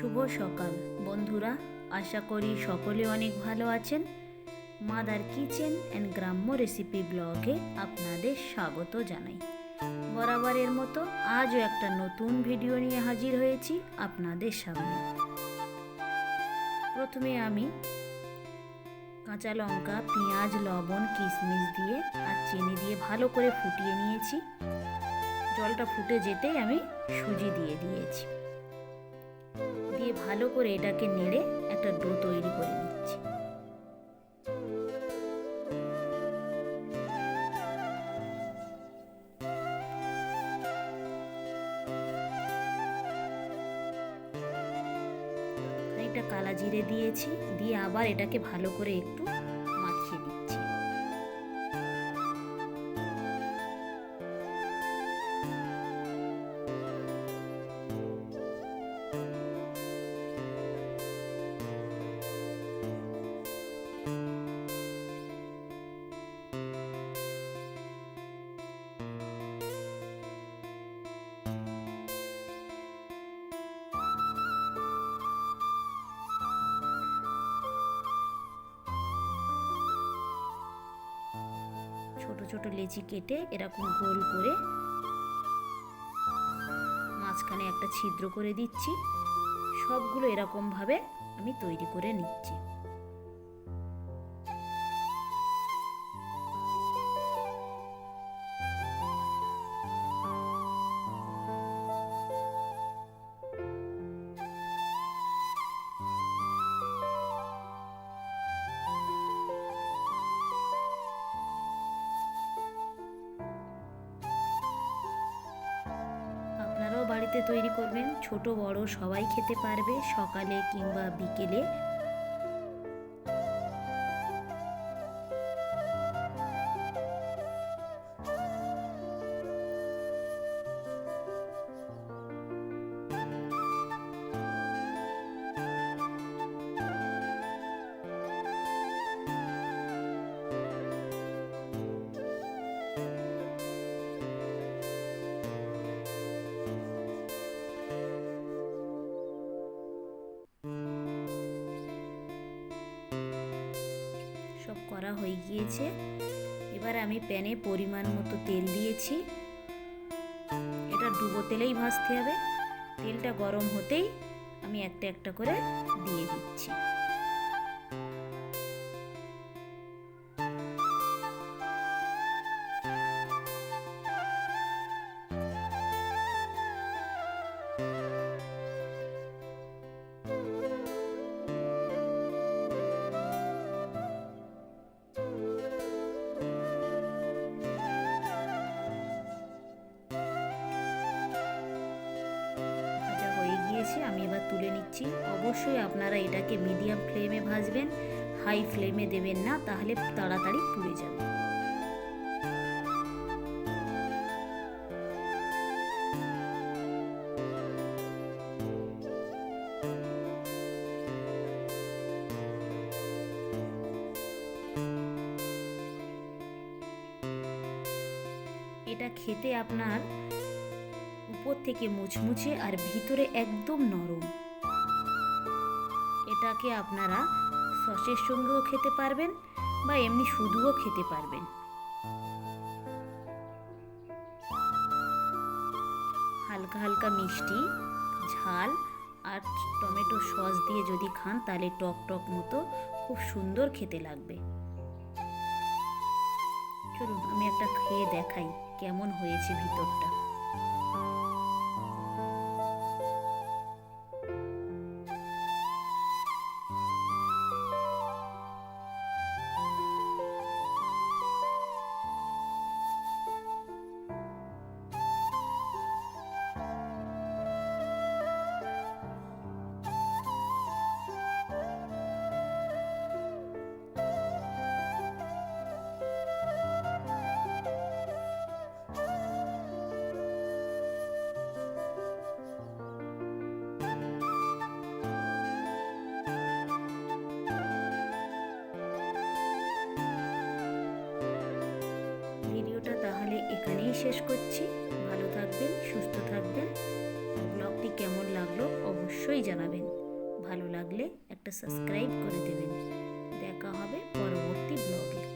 শুভ সকাল। বন্ধুরা, আশা করি সকলে অনেক ভালো আছেন। মাদার কিচেন অ্যান্ড গ্রাম্য রেসিপি ব্লগে আপনাদের স্বাগত জানাই। বরাবরের মতো আজও একটা নতুন ভিডিও নিয়ে হাজির হয়েছি আপনাদের সামনে। প্রথমে আমি কাঁচা লঙ্কা, পেঁয়াজ, লবণ, কিশমিশ দিয়ে আর চিনি দিয়ে ভালো করে ফুটিয়ে নিয়েছি। জলটা ফুটে যেতেই আমি সুজি দিয়ে দিয়েছি। দিয়ে ভালো করে এটাকে নেড়ে একটা ডো তৈরি করে নিচ্ছি। একটা কালা জিরে দিয়েছি, দিয়ে আবার এটাকে ভালো করে একটু ছোট ছোট লেচি কেটে এরকম গোল করে মাঝখানে একটা ছিদ্র করে দিচ্ছি। সবগুলো এরকমভাবে আমি তৈরি করে নিচ্ছি। বাড়িতে তৈরি করবেন। ছোট বড় সবাই খেতে পারবে সকালে কিংবা বিকেলে। করা হয়ে গিয়েছে। এবার আমি প্যানে পরিমাণ মতো তেল দিয়েছি। এটা ডুবো তেলেই ভাজতে হবে। তেলটা গরম হতেই আমি একটা একটা করে দিয়ে দিচ্ছি। তুলে নিচ্ছি। অবশ্যই আপনারা এটাকে মিডিয়াম ফ্লেমে ভাজবেন হাই ফ্লেমে দেবেন না, তাহলে তাড়াতাড়ি পুড়ে যাবে। এটা খেতে আপনার উপর থেকে মুচমুচে আর ভিতরে একদম নরম। এটাকে আপনারা সসের সঙ্গেও খেতে পারবেন বা এমনি শুধুও খেতে পারবেন। হালকা হালকা মিষ্টি, ঝাল আর টমেটো সস দিয়ে যদি খান তাহলে টক টক মতো খুব সুন্দর খেতে লাগবে। চলুন, আমি একটা খেয়ে দেখাই কেমন হয়েছে ভিতরটা। শেষ করছি। ভালো থাকবেন, সুস্থ থাকবেন। ব্লগটি কেমন লাগল অবশ্যই জানাবেন। ভালো লাগলে একটা সাবস্ক্রাইব করে দেবেন। দেখা হবে পরবর্তী ব্লগে।